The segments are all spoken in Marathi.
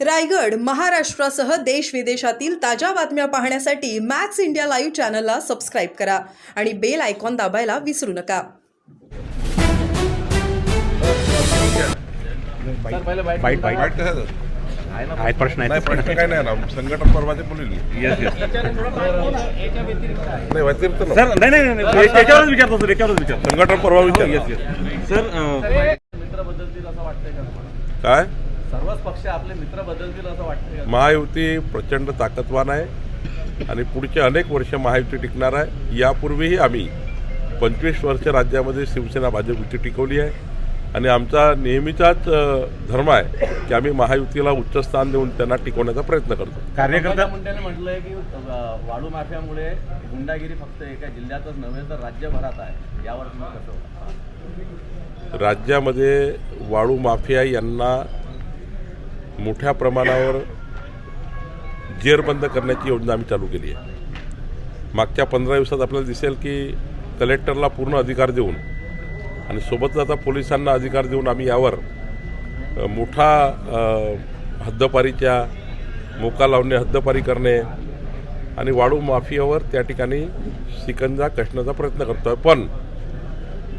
रायगड महाराष्ट्रासह देश विदेशातील ताज्या बातम्या पाहण्यासाठी मॅक्स इंडिया लाईव्ह चॅनलला सबस्क्राईब करा आणि बेल आयकॉन दाबायला विसरू नका. सर पहिले बाईट बाईट बाईट वाईट कशाचं आहे ना आहेत प्रश्न नाही आहेत प्रश्न काय नाही ना संघटन परवाचे बोलली. येस येस नाही व्यतिरिक्त ना सर नाही नाही नाही त्याच्यावरच विचारतो सर याच्यावरच विचारतो. संघटन परवा विचार. येस येस सर अं, काय? सर्वच पक्ष आपले मित्र बदलतील असं वाटतंय. का महायुती प्रचंड ताकदवान आहे आणि पुढचे अनेक वर्ष महायुती टिकणार आहे. यापूर्वीही आम्ही पंचवीस वर्ष राज्यामध्ये शिवसेना भाजप युती टिकवली आहे. आणि आमचा नेहमीचाच धर्म आहे की आम्ही महायुतीला उच्च स्थान देऊन त्यांना टिकवण्याचा प्रयत्न करतो. कार्यकर्ता मुंडेने म्हटलंय की वाळू माफियामुळे गुंडागिरी फक्त एका जिल्ह्यातच नव्हे तर राज्यभरात आहे. यावर तुम्ही कसं? राज्यामध्ये वाळू माफिया यांना मोठ्या प्रमाणावर जेरबंद करण्याची योजना आम्ही चालू केली आहे. मागच्या पंधरा दिवसात आपल्याला दिसेल की कलेक्टरला पूर्ण अधिकार देऊन आणि सोबतच आता पोलिसांना अधिकार देऊन आम्ही यावर मोठा हद्दपारीच्या मोका लावणे हद्दपारी करणे आणि वाळू माफियावर त्या ठिकाणी शिकंजा कसण्याचा प्रयत्न करतो आहे पण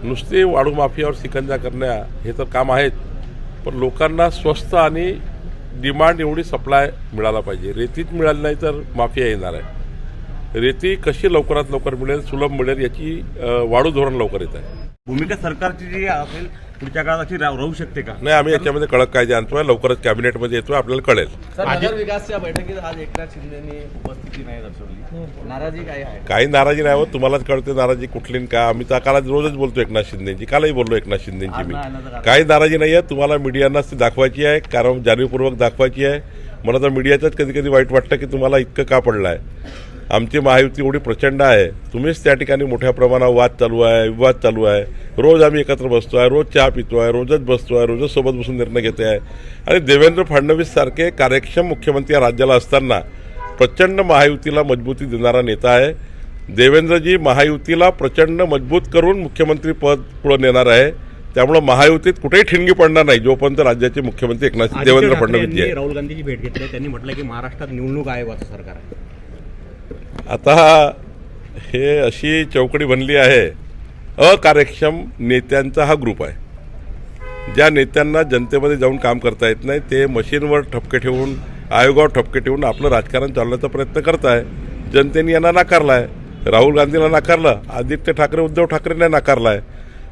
नुसते वाळू माफियावर शिकंजा करण्या हे तर काम आहेत पण लोकांना स्वस्त आणि डिमांड एवढी सप्लाय मिळाला पाहिजे. रेतीत मिळाली नाही तर माफिया येणार आहे. रेती कशी लवकरात लवकर मिळेल सुलभ मिळेल याची वाढू धोरण लवकर येत आहे. भूमिका सरकारची जी असेल पुढच्या काळात अशी राहू राहू शकते का? नाही आम्ही याच्यामध्ये कडक कायदे आणतोय लवकरच कॅबिनेटमध्ये येतोय आपल्याला कळेल. विकासच्या बैठकीत आज एकनाथ शिंदेनी उपस्थिती नाही दर्शवली. नाराजी काय आहे? काही नाराजी नाही होत तुम्हालाच कळते नाराजी कुठली का आम्ही तर काल रोजच बोलतो एकनाथ शिंदेची. कालही बोललो एकनाथ शिंदेची मी. काही नाराजी नाही आहे तुम्हाला मीडियांनाच ती दाखवायची आहे कारण जाणीवपूर्वक दाखवायची आहे. मला तर मीडियाचंच कधी कधी वाईट वाटतं की तुम्हाला इतकं का पडलं आहे आमची महायुती एवढी प्रचंड आहे. तुम्हीच त्या ठिकाणी मोठ्या प्रमाणावर वाद चालू आहे विवाद चालू आहे. रोज आम्ही एकत्र बसतो आहे रोज चहा पितो आहे रोजच बसतो आहे रोजच सोबत बसून निर्णय घेते आहे. आणि देवेंद्र फडणवीस सारखे कार्यक्षम मुख्यमंत्री या राज्याला असताना प्रचंड महायुतीला मजबूती देणारा नेता आहे. देवेंद्रजी महायुतीला प्रचंड मजबूत करून मुख्यमंत्री पद पुढे नेणार आहे. त्यामुळं महायुतीत कुठेही ठिणगी पडणार नाही जोपर्यंत राज्याचे मुख्यमंत्री एकनाथ देवेंद्र फडणवीस राहुल गांधीची भेट घेतली. त्यांनी म्हटलं की महाराष्ट्रात निवडणूक आयोगाचं सरकार आहे. आता हे अशी चौकडी बनली आहे. अकार्यक्षम नेत्यांचा हा ग्रुप आहे. ज्या नेत्यांना जनतेमध्ये जाऊन काम करता येत नाही ते मशीनवर ठपके ठेवून आयोगावर ठपके ठेवून आपलं राजकारण चालवण्याचा प्रयत्न करत आहे जनतेने यांना नाकारला आहे राहुल गांधींना नाकारलं. आदित्य ठाकरे उद्धव ठाकरेंना नाकारला आहे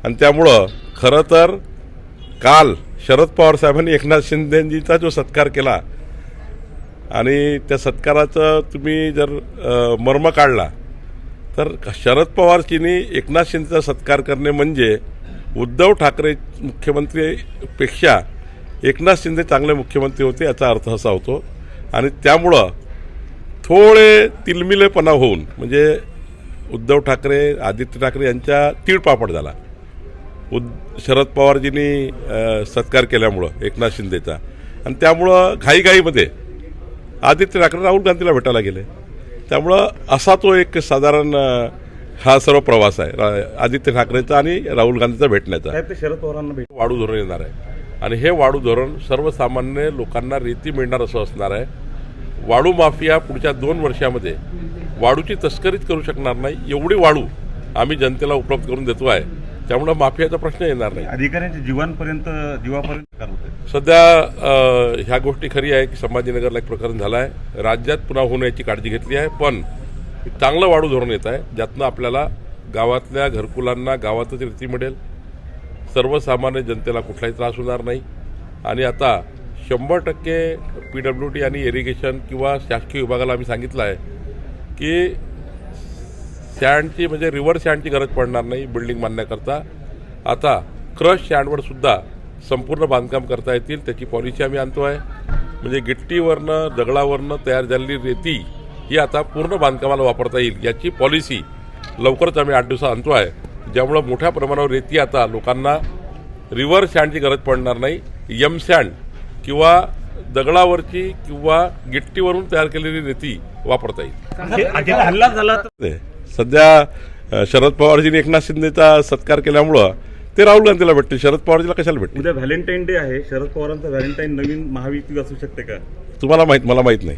आणि त्यामुळं खरं तर काल शरद पवार साहेबांनी एकनाथ शिंदेजीचा जो सत्कार केला आणि त्या सत्काराचं तुम्ही जर मर्म काढला तर शरद पवारजींनी एकनाथ शिंदेचा सत्कार करणे म्हणजे उद्धव ठाकरे मुख्यमंत्रीपेक्षा एकनाथ शिंदे चांगले मुख्यमंत्री होते याचा अर्थ असा होतो. आणि त्यामुळं थोडे तिलमिलेपणा होऊन म्हणजे उद्धव ठाकरे आदित्य ठाकरे यांच्या तीळपापड झाला. उद शरद पवारजींनी सत्कार केल्यामुळं एकनाथ शिंदेचा. आणि त्यामुळं घाईघाईमध्ये आदित्य ठाकरे राहुल गांधीला भेटायला गेले. त्यामुळं असा तो एक साधारण हा सर्व प्रवास आहे. आदित्य ठाकरेचा आणि राहुल गांधीचा भेटण्याचा. शरद पवारांना भेट वाढू धोरण येणार आहे. आणि हे वाढू धोरण सर्वसामान्य लोकांना रेती मिळणार असं असणार आहे. वाळू माफिया पुढच्या दोन वर्षामध्ये वाळूची तस्करीच करू शकणार नाही. एवढी वाळू आम्ही जनतेला उपलब्ध करून देतो आहे. त्यामुळं माफियाचा प्रश्न येणार नाही. अधिकाऱ्यांच्या जीवांपर्यंत जीवापर्यंत सध्या ह्या गोष्टी खरी आहे की संभाजीनगरला एक प्रकरण झालं आहे राज्यात पुन्हा होण्याची काळजी घेतली आहे पण चांगलं वाढू धोरण येत आहे. ज्यातनं आपल्याला गावातल्या घरकुलांना गावातच रेती मिळेल. सर्वसामान्य जनतेला कुठलाही त्रास होणार नाही. आणि आता शंभर टक्के पी डब्ल्यू डी आणि इरिगेशन किंवा शासकीय विभागाला आम्ही सांगितलं आहे की सँडची म्हणजे रिव्हर सँडची गरज पडणार नाही बिल्डिंग बांधण्याकरता आता क्रश सँडवर सुद्धा संपूर्ण बांधकाम करता येतील त्याची पॉलिसी आम्ही आणतो आहे म्हणजे गिट्टीवरनं दगडावरनं तयार झालेली रेती ही आता पूर्ण बांधकामाला वापरता येईल याची पॉलिसी लवकरच आम्ही आठ दिवसात आणतो आहे ज्यामुळं मोठ्या प्रमाणावर रेती आता लोकांना रिव्हर सँडची गरज पडणार नाही. यम सँड किंवा दगडावरची किंवा गिट्टीवरून तयार केलेली रेती वापरता येईल. हल्ला झाला तर सध्या शरद पवारजींनी एकनाथ शिंदेचा सत्कार केल्यामुळं ते राहुल गांधीला भेटतील. शरद पवारजीला कशाला भेटतील? उद्या व्हॅलेंटाईन डे आहे. शरद पवारांचं व्हॅलेंटाईन नवीन महायुती असू शकते का? तुम्हाला माहीत मला माहीत नाही.